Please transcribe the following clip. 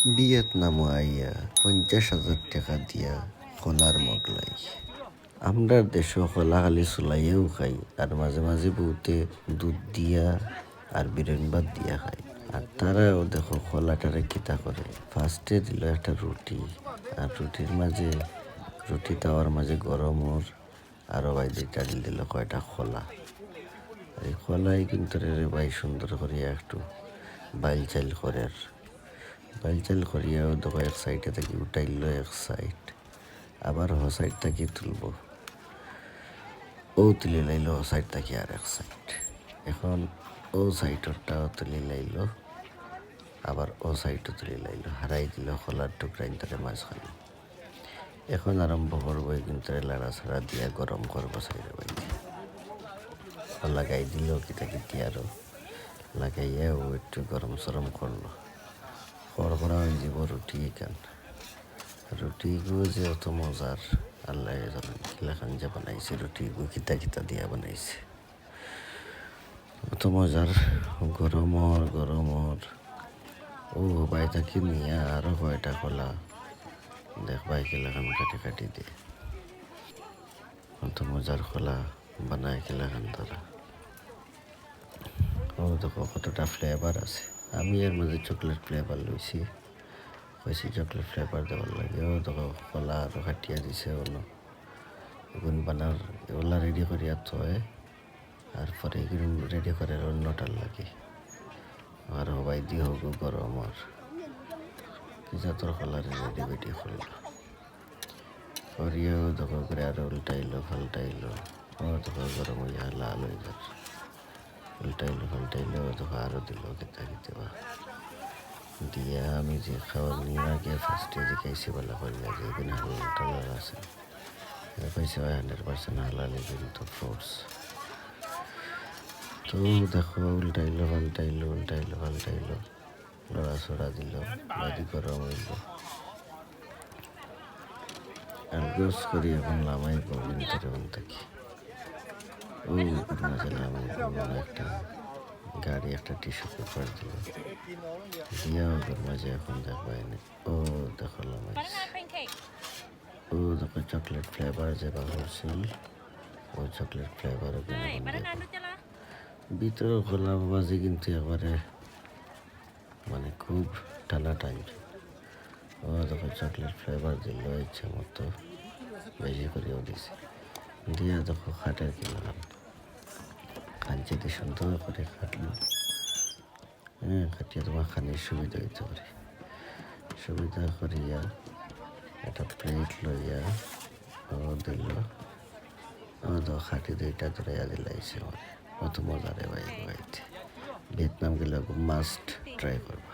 ভিয়েতনামও আইয়া পঞ্চাশ হাজার টাকা দিয়া খোলার মগলাই আমরা দেশও খোলা খালি চুলাইয়াও খাই, আর মাঝে মাঝে বহুতে দুধ দিয়া আর বিরিয়ানি ভাত দিয়া খায় আর তারাও দেখো খোলাটারে কিতা করে। ফার্স্টে দিল একটা রুটি, আর রুটির মাঝে, রুটি তাওয়ার মাঝে গরম গরমর আরও ভাই দুইটা দিল কয়টা খোলা এই খোলাই কিন্তু রে ভাই সুন্দর করিয়া একটু বাইল চাইল করে চাইল করিয়াও দেখো এক সাইডে থেকে উঠাইল, এক সাইড আবার হ সাইড থাকি তুলব। ও তুলে লাইল, ও সাইড থাকি আর এক সাইড। এখন ও সাইডরটাও তুলে লাইল, আবার ও সাইডও তুলে লাইল, হারাই দিল, খোলার টুকরা ইন্টারে মাঝখানে। এখন আরম্ভ করব কিন্তু লাড়া ছাড়া দিয়া গরম করব সাইডে বাইরে। লাগাই দিল কিটা কিটি আরও। লাগাইয়া ও একটু গরম সরম করল। করা হয়ে যাব রুটি কেন রুটিগুলো যে অত মজার, আল্লাহ জানেন কিলাখান যে বানাইছে, রুটিগুলো কিতা কিতা দিয়া বানাইছে। অত মজার গরমর গরমর ও ভাই থাকি নিয়ে আরও কয়টা কলা। দেখ ভাই কিলাখান কাটি কাটি দিয়ে অত মজার কলা বানায় কিলাখান তারা। ও দেখো কতটা ফ্লেভার আছে। আমি এর মধ্যে চকলেট ফ্লেভার লইছি। কইছি চকলেট ফ্লেভার দেওয়ার লাগে, ও দেখো, কলা আরও কাটিয়া দিছে ওনো এগুন বানার এগুলা রেডি করিয়া থয়, আর পরে এগুলো রেডি করে অন্যটার লাগে। আর হবাই দি হোক গরম আর। কি জাতর কলার রেডি বেডি করল। করিয়াও দেখো করে আরও উল্টাইলো ফাল্টাইলো ও দেখো, গরম হইয়া লাল হয়ে যাচ্ছে। উল্টাইলো ফাল্টাইলো দেখো আরও দিল, কেতা খেতে বা। দিয়া আমি যে খাওয়ার নিয়ে আগে ফার্স্টে যে খাইছি বলা করিয়া যে এখানে হালাল আছে। পাইছে হান্ড্রেড পার্সেন্ট হালাল কিন্তু ফ্রুটস তো দেখো উল্টাইলো পাল্টাইলো উল্টাইলো পাল্টাইলো লড়াছড়া দিল বাদি গরম হইল। আর গোস করি এখন লামাই পাবেন তেরোন একটা গাড়ি একটা টিস্যু পেপার দিল। দিয়া ওদের মাঝে এখন দেখবাই না ও দেখো লামাইছে pancake. ও দেখো চকলেট ফ্লেভার যে বাবুরছিল ও চকলেট ফ্লেভার ভিতরে খোলা বাজে কিন্তু একবারে মানে খুব টানা টানছে ও দেখো চকলেট ফ্লেভার দিল ইচ্ছা মতো বেশি করেও দিছে। দিয়া দেখো খাটের কিনলাম দিয়ে সুন্দর করে কাটলো হ্যাঁ কাটিয়ে তোমার খানির সুবিধা হইতে পারে। সুবিধা করিয়া একটা প্লেট লইয়া দিল। আমার তো খাটি দুইটা ধরে দিলাইছে আমার। কত মজা রে ভাই ভাইতে ভিয়েতনাম গেলে মাস্ট ট্রাই করব।